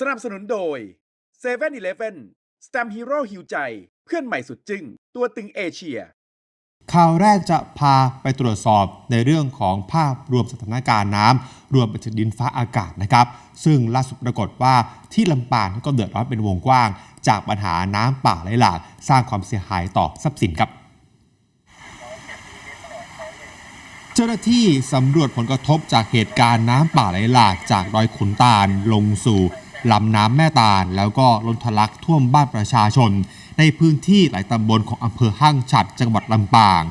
สนับสนุนโดย7 e เ e ่ e อ Stamp Hero ฮิวใจ เพื่อนใหม่สุดจึง้ง ตัวตึงเอเชีย ข่าวแรกจะพาไปตรวจสอบในเรื่องของภาพรวมสถานการณ์น้ำรวมไปถึงดินฟ้าอากาศนะครับ ซึ่งล่าสุดปรากฏว่าที่ลำปางก็เดือดร้อนเป็นวงกว้าง จากปัญหาน้ำป่าไหลหลากสร้างความเสียหายต่อทรัพย์สินครับเจ้าหน้าที่สำรวจผลกระทบจากเหตุการณ์น้ำป่าไหลหลากจากดอยขุนตาลลงสู่ ลำน้ำแม่ตาล แล้วก็ล้นทะลักท่วมบ้านประชาชน ในพื้นที่หลายตำบลของอำเภอห้างฉัดจังหวัดลำปาง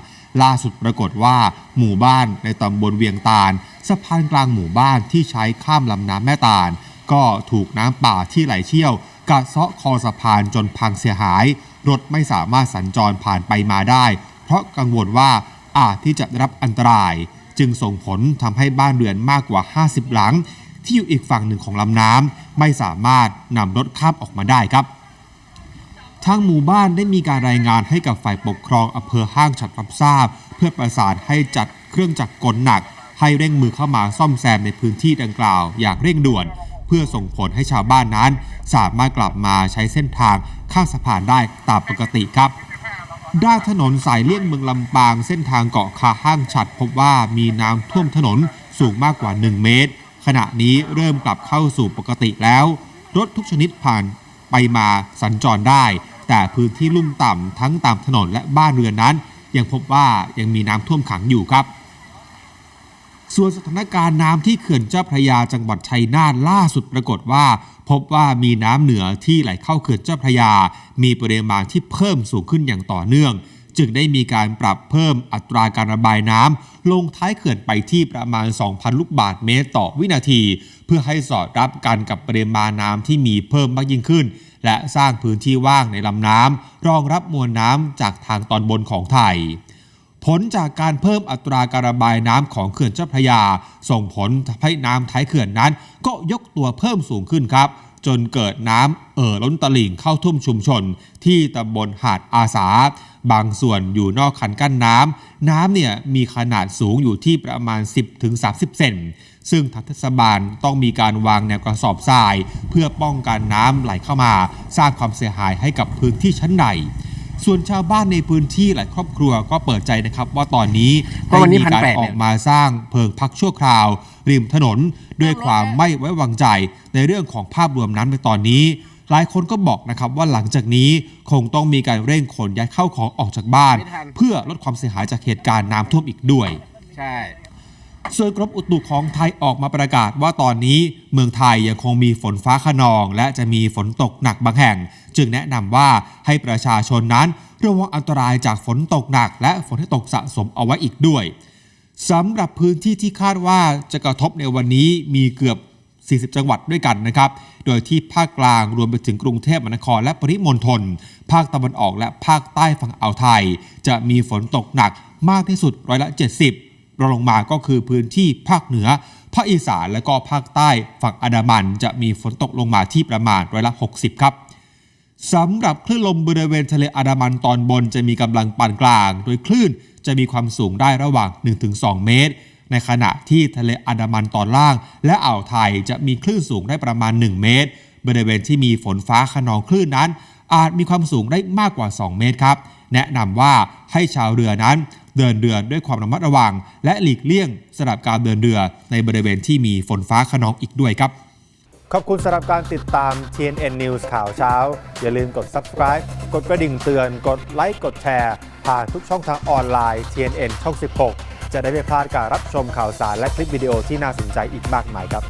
ล่าสุดปรากฏว่าหมู่บ้านในตำบลเวียงตาลสะพานกลางหมู่บ้านที่ใช้ข้ามลำน้ำแม่ตาล ก็ถูกน้ำป่าที่ไหลเชี่ยวกัดเซาะคอสะพานจนพังเสียหาย รถไม่สามารถสัญจรผ่านไปมาได้ เพราะกังวลว่าอาจที่จะได้รับอันตราย จึงส่งผลทำให้บ้านเรือนมากกว่า 50 หลัง ที่อยู่อีกฝั่งหนึ่งของลำน้ำ ไม่สามารถนำรถข้ามออกมาได้ครับทางหมู่บ้านได้มีการรายงานให้กับฝ่ายปกครองอำเภอห้างฉัดรับทราบ เพื่อประสานให้จัดเครื่องจักรกลหนัก ให้เร่งมือเข้ามาซ่อมแซมในพื้นที่ดังกล่าวอย่างเร่งด่วน เพื่อส่งผลให้ชาวบ้านนั้น สามารถกลับมาใช้เส้นทางข้ามสะพานได้ตามปกติครับด้านถนนสายเลี่ยงเมืองลำปางเส้นทางเกาะคาห้างฉัดพบว่ามีน้ำท่วมถนนสูงมากกว่า 1 เมตร ขณะนี้เริ่มกลับเข้าสู่ปกติแล้ว รถทุกชนิดผ่านไปมาสัญจรได้ แต่พื้นที่ลุ่มต่ำทั้งตามถนนและบ้านเรือนนั้น ยังพบว่ายังมีน้ำท่วมขังอยู่ครับ ส่วนสถานการณ์น้ำที่เขื่อนเจ้าพระยาจังหวัดชัยนาทล่าสุดปรากฏว่า พบว่ามีน้ำเหนือที่ไหลเข้าเขื่อนเจ้าพระยา มีปริมาณที่เพิ่มสูงขึ้นอย่างต่อเนื่อง จึงได้มีการปรับเพิ่มอัตราการระบายน้ำลงท้ายเขื่อนไปที่ประมาณ 2,000 ลูกบาศก์เมตรต่อวินาที เพื่อให้สอดรับกันกับปริมาณน้ำที่มีเพิ่มมากยิ่งขึ้น และสร้างพื้นที่ว่างในลำน้ำรองรับมวลน้ำจากทางตอนบนของไทยผลจากการเพิ่มอัตราการระบายน้ำของเขื่อนเจ้าพระยา ส่งผลทำให้น้ำท้ายเขื่อนนั้น ก็ยกตัวเพิ่มสูงขึ้นครับ จนเกิดน้ำเอ่อล้นตลิ่งเข้าท่วมชุมชน ที่ตำบลหาดอาสา บางส่วนอยู่นอกคันกั้นน้ำ น้ำเนี่ยมีขนาดสูงอยู่ที่ประมาณ 10-30 เซนซึ่งทางเทศบาลต้องมีการวางแนวกระสอบทราย เพื่อป้องกันน้ำไหลเข้ามา สร้างความเสียหายให้กับพื้นที่ชั้นในส่วนชาวบ้านในพื้นที่หลายครอบครัวก็เปิดใจนะครับว่าตอนนี้ก็วันนี้ได้มีการ1,800ออกมาสร้างเพิงพักชั่วคราว ริมถนน ด้วยความไม่ไว้วางใจในเรื่องของภาพรวมน้ำในตอนนี้ หลายคนก็บอกนะครับว่าหลังจากนี้คงต้องมีการเร่งขนย้ายเข้าของออกจากบ้าน ไม่ทัน เพื่อลดความเสียหายจากเหตุการณ์น้ำท่วมอีกด้วย ใช่ ส่วนกรมอุตุของไทยออกมาประกาศว่าตอนนี้เมืองไทยยังคงมีฝนฟ้าขนอง และจะมีฝนตกหนักบางแห่ง จึงแนะนำว่าให้ประชาชนนั้นระวังอันตรายจากฝนตกหนัก และฝนที่ตกสะสมเอาไว้อีกด้วยสำหรับพื้นที่ที่คาดว่าจะกระทบในวันนี้มีเกือบ 40 จังหวัดด้วยกันนะครับ โดยที่ภาคกลางรวมไปถึงกรุงเทพมหานครและปริมณฑล ภาคตะวันออกและภาคใต้ฝั่งอ่าวไทย จะมีฝนตกหนักมากที่สุดร้อยละ 70รองลงมาก็คือพื้นที่ภาคเหนือ ภาคอีสานและก็ภาคใต้ฝั่งอันดามัน จะมีฝนตกลงมาที่ประมาณร้อยละ 60 ครับสำหรับคลื่นลมบริเวณทะเลอันดามันตอนบนจะมีกำลังปานกลาง โดยคลื่นจะมีความสูงได้ระหว่าง 1-2 เมตร ในขณะที่ทะเลอันดามันตอนล่าง และอ่าวไทยจะมีคลื่นสูงได้ประมาณ 1 เมตร บริเวณที่มีฝนฟ้าขนองคลื่นนั้น อาจมีความสูงได้มากกว่า 2 เมตรครับ แนะนำว่าให้ชาวเรือนั้นเดินเรือด้วยความระมัดระวัง และหลีกเลี่ยงสำหรับการเดินเรือในบริเวณที่มีฝนฟ้าขนองอีกด้วยครับ ขอบคุณสำหรับการติดตาม TNN News ข่าวเช้า อย่าลืมกด subscribe กดกระดิ่งเตือน กดไลค์กดแชร์ผ่านทุกช่องทางออนไลน์ TNN ช่อง 16 จะได้ไม่พลาดการรับชมข่าวสารและคลิปวิดีโอที่น่าสนใจอีกมากมายครับ